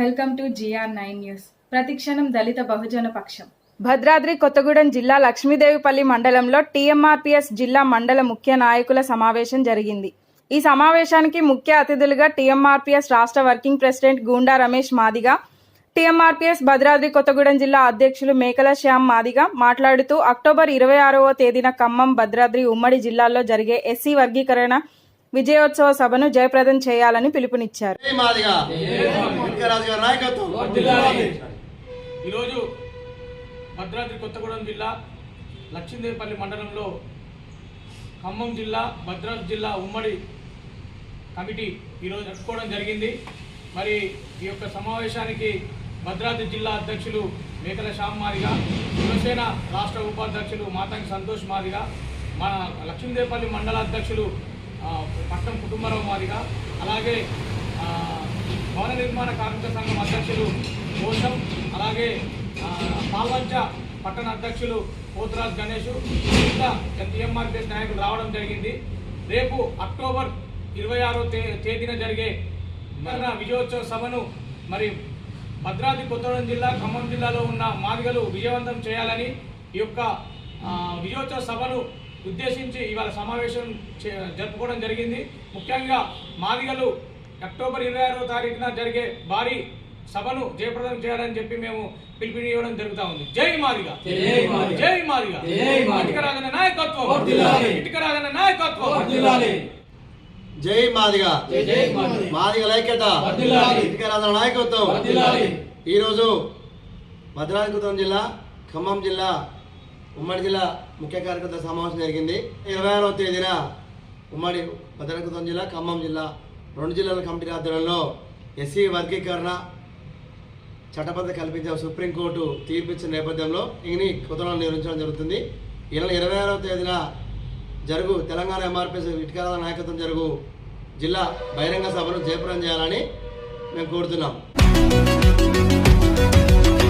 Welcome to GR nine news. ప్రతిక్షణం దళిత బహుజన పక్షం. భద్రాద్రి కొత్తగూడెం జిల్లా లక్ష్మీదేవిపల్లి మండలంలో టీఎంఆర్పీఎస్ జిల్లా మండల ముఖ్య నాయకుల సమావేశం జరిగింది. ఈ సమావేశానికి ముఖ్య అతిథులుగా టీఎంఆర్పీఎస్ రాష్ట్ర working president Gunda Ramesh Madiga TMRPS Bhadradri Kothagudem జిల్లా అధ్యక్షులు మేకల శ్యామ్ మాదిగా మాట్లాడుతూ అక్టోబర్ ఇరవై ఆరవ తేదీన ఖమ్మం భద్రాద్రి ఉమ్మడి జిల్లాల్లో జరిగే ఎస్సీ వర్గీకరణ విజయోత్సవ సభను జయప్రదం చేయాలని పిలుపునిచ్చారు. జై మాదిగా. వెంకటరాజు గారి నాయకత్వం ఈరోజు భద్రాద్రి కొత్తగూడెం జిల్లా లక్ష్మీదేవిపల్లి మండలంలో ఖమ్మం జిల్లా భద్రాద్రి జిల్లా ఉమ్మడి కమిటీ ఈరోజు జరుపుకోవడం జరిగింది. మరి ఈ యొక్క సమావేశానికి భద్రాద్రి జిల్లా అధ్యక్షులు మేకల శ్యామ్ మాదిగా శివసేన రాష్ట్ర ఉపాధ్యక్షులు మాతంగి సంతోష్ మాదిగా మన లక్ష్మీదేవిపల్లి మండల అధ్యక్షులు పట్నం కుటుంబరావు మాదిగా అలాగే భవన నిర్మాణ కార్మిక సంఘం అధ్యక్షులు కోసం అలాగే పాల్వంచ పట్టణ అధ్యక్షులు పోతురాజ్ గణేష్ ఇంకా టీఎంఆర్పీఎస్ నాయకులు రావడం జరిగింది. రేపు అక్టోబర్ ఇరవై ఆరో తే తేదీన జరిగే మరణ విజయోత్సవ సభను మరి భద్రాద్రి కొత్తగూడెం జిల్లా ఖమ్మం జిల్లాలో ఉన్న మాదిగలు విజయవంతం చేయాలని ఈ యొక్క విజయోత్సవ సభను ఉద్దేశించి ఇవాళ సమావేశం జరుపుకోవడం జరిగింది. ముఖ్యంగా మాదిగలు అక్టోబర్ ఇరవై ఆరో తారీఖున జరిగే భారీ సభను జయప్రదం చేయాలని చెప్పి మేము పిలుపునివ్వడం జరుగుతా ఉంది. జై మాదిగా. జై మాదిగా. ఇటుక రాజన్న నాయకత్వం. ఇటుక రాజన్న నాయకత్వం. జై మాదిగా. మాదిగ. ఐక్యత వెంకటరాజు నాయకత్వం. ఈరోజు భద్రాద్రి కొత్తగూడెం జిల్లా ఖమ్మం జిల్లా ఉమ్మడి జిల్లా ముఖ్య కార్యకర్త సమావేశం జరిగింది. ఇరవై ఆరవ తేదీన ఉమ్మడి భద్రాద్రి జిల్లా ఖమ్మం జిల్లా రెండు జిల్లాల కమిటీ ఆధ్వర్యంలో ఎస్సీ వర్గీకరణ చట్టబద్ధ కల్పించిన సుప్రీంకోర్టు తీర్పిచ్చిన నేపథ్యంలో ఇని కొత్తలో నిర్వహించడం జరుగుతుంది. ఈ నెల ఇరవై ఆరవ తేదీన జరుగు తెలంగాణ ఎంఆర్పీఎస్ ఇటుకల నాయకత్వం జరుగు జిల్లా బహిరంగ సభను జయప్రదం చేయాలని మేము కోరుతున్నాం.